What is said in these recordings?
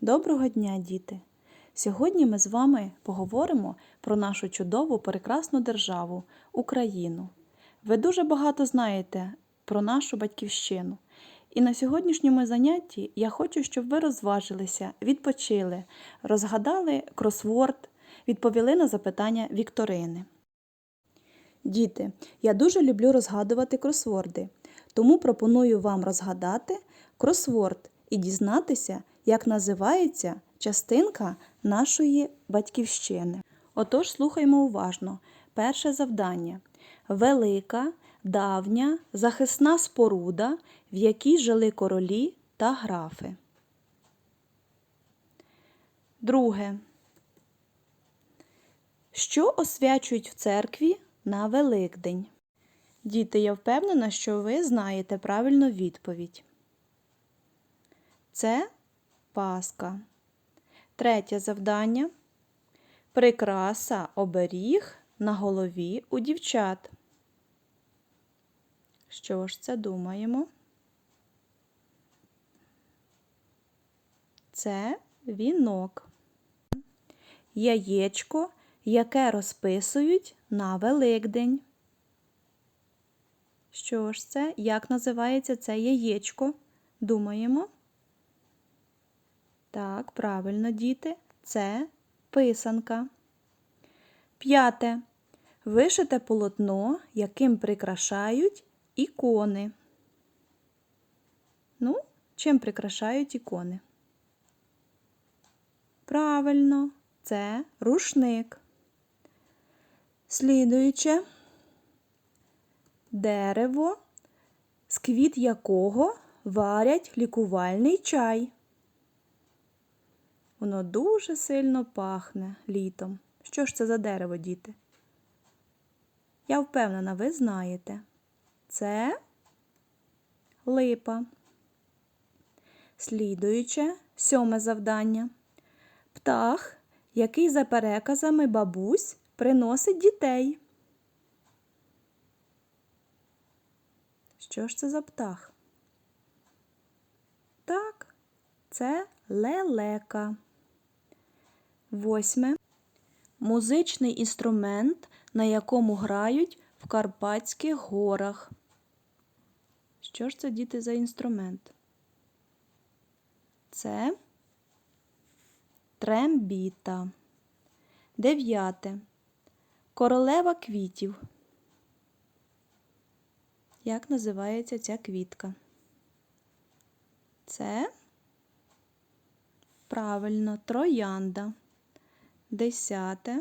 Доброго дня, діти! Сьогодні ми з вами поговоримо про нашу чудову прекрасну державу Україну. Ви дуже багато знаєте про нашу батьківщину. І на сьогоднішньому занятті я хочу, щоб ви розважилися, відпочили, розгадали кросворд, відповіли на запитання Вікторини. Діти, я дуже люблю розгадувати кросворди, тому пропоную вам розгадати кросворд і дізнатися, як називається частинка нашої батьківщини. Отож, слухаймо уважно. Перше завдання. Велика, давня, захисна споруда, в якій жили королі та графи. Друге. Що освячують в церкві на Великдень? Діти, я впевнена, що ви знаєте правильну відповідь. Це Паска. Третє завдання. Прикраса оберіг на голові у дівчат. Що ж це думаємо? Це вінок. Яєчко, яке розписують на Великдень. Що ж це? Як називається це яєчко? Думаємо? Так, правильно, діти, це писанка. П'яте. Вишите полотно, яким прикрашають ікони. Ну, чим прикрашають ікони? Правильно, це рушник. Слідуюче дерево, з квіт якого варять лікувальний чай. Воно дуже сильно пахне літом. Що ж це за дерево, діти? Я впевнена, ви знаєте. Це липа. Слідуюче сьоме завдання. Птах, який за переказами бабусь приносить дітей. Що ж це за птах? Так, це лелека. Восьме. Музичний інструмент, на якому грають в Карпатських горах. Що ж це діти за інструмент? Це трембіта. Дев'яте. Королева квітів. Як називається ця квітка? Це правильно троянда. Десяте.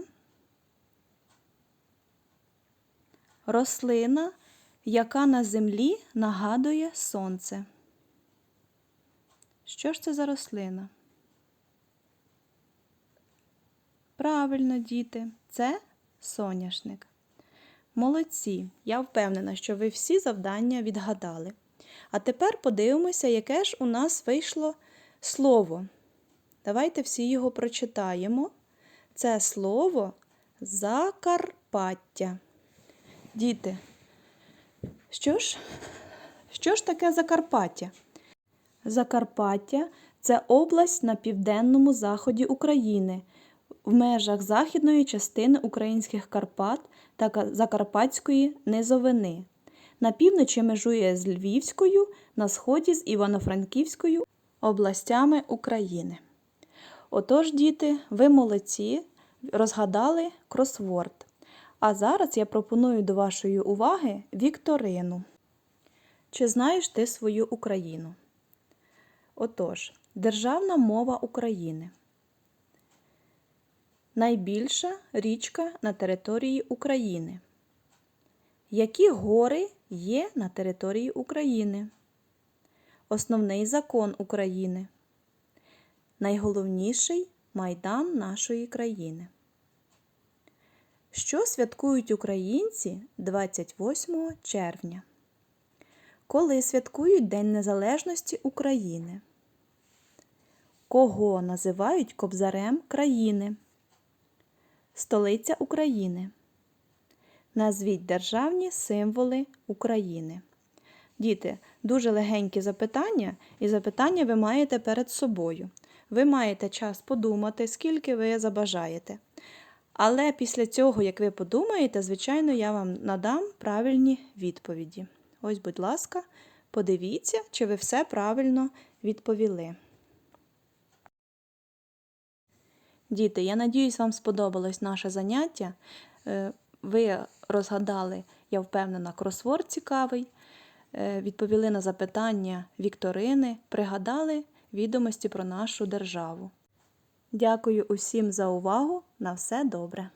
Рослина, яка на землі нагадує сонце. Що ж це за рослина? Правильно, діти, це соняшник. Молодці! Я впевнена, що ви всі завдання відгадали. А тепер подивимося, яке ж у нас вийшло слово. Давайте всі його прочитаємо. Це слово Закарпаття. Діти, що ж, що ж таке Закарпаття? Закарпаття це область на південному заході України, в межах західної частини українських Карпат та Закарпатської низовини. На півночі межує з Львівською, на сході з Івано-Франківською областями України. Отож, діти, ви молодці, розгадали кросворд. А зараз я пропоную до вашої уваги Вікторину. Чи знаєш ти свою Україну? Отож, Державна мова України. Найбільша річка на території України. Які гори є на території України? Основний закон України. Найголовніший майдан нашої країни. Що святкують українці 28 червня? Коли святкують День Незалежності України? Кого називають кобзарем країни? Столиця України. Назвіть державні символи України. Діти, дуже легенькі запитання, і запитання ви маєте перед собою. Ви маєте час подумати, скільки ви забажаєте. Але після цього, як ви подумаєте, звичайно, я вам надам правильні відповіді. Ось, будь ласка, подивіться, чи ви все правильно відповіли. Діти, я надіюсь, вам сподобалось наше заняття. Е, Ви розгадали, я впевнена, кросворд цікавий, е, відповіли на запитання вікторини, пригадали відомості про нашу державу. Дякую усім за увагу. На все добре!